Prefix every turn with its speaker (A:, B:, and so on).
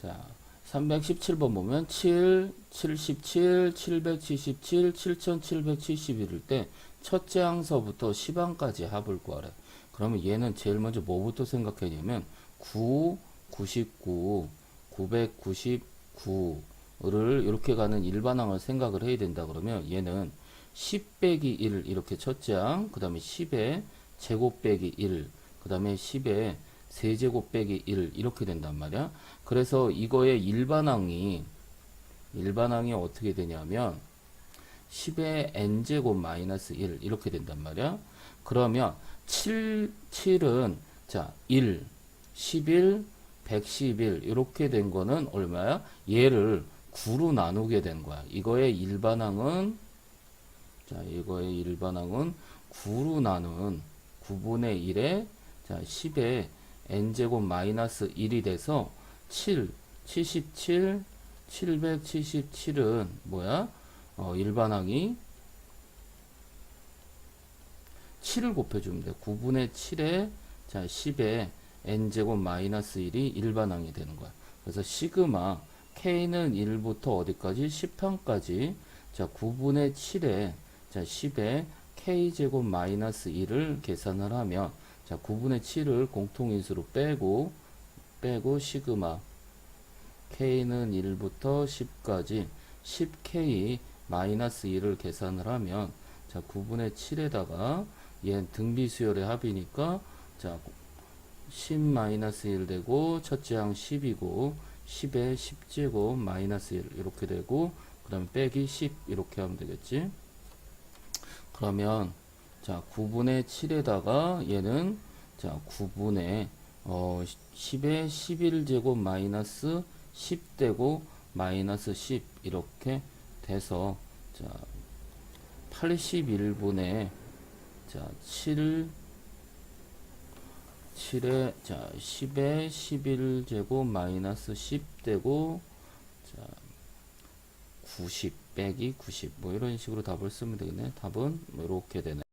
A: 자, 317번 보면 7, 77, 777, 7771일 때 첫째 항서부터 10항까지 합을 구하래. 그러면 얘는 제일 먼저 뭐부터 생각해냐면 9, 99, 999를 이렇게 가는 일반항을 생각을 해야 된다 그러면 얘는 10 빼기 1 이렇게 첫째 항, 그 다음에 10의 제곱 빼기 1, 그 다음에 10의 세제곱 빼기 1 이렇게 된단 말이야. 그래서 이거의 일반항이 일반항이 어떻게 되냐면 10의 n제곱 마이너스 1 이렇게 된단 말이야. 그러면 7, 7은 자 1, 11, 111 이렇게 된 거는 얼마야? 얘를 9로 나누게 된 거야. 이거의 일반항은 자 이거의 일반항은 9로 나눈 9분의 1에 자 10의 n제곱 마이너스 1이 돼서 7, 77, 777은 뭐야? 어, 일반항이 7을 곱해주면 돼. 9분의 7에 자 10에 n제곱 마이너스 1이 일반항이 되는 거야. 그래서 시그마 k는 1부터 어디까지? 10항까지 자 9분의 7에 자 10에 k제곱 마이너스 1을 계산을 하면 자 9분의 7을 공통인수로 빼고 빼고 시그마. k는 1부터 10까지 10k 마이너스 1을 계산을 하면 자 9분의 7에다가 얘 등비 수열의 합이니까 자 10 마이너스 1 되고 첫째 항 10이고 10에 10제곱 마이너스 1 이렇게 되고 그 다음에 빼기 10 이렇게 하면 되겠지? 그러면 자 9분의 7에다가 얘는 자 9분의 어 10에 11제곱 마이너스 10 되고 마이너스 10 이렇게 돼서 자 81분의 자 7, 7에 자 10에 11제곱 마이너스 10 되고 자 90 빼기 90 뭐 이런 식으로 답을 쓰면 되겠네. 답은 뭐 이렇게 되네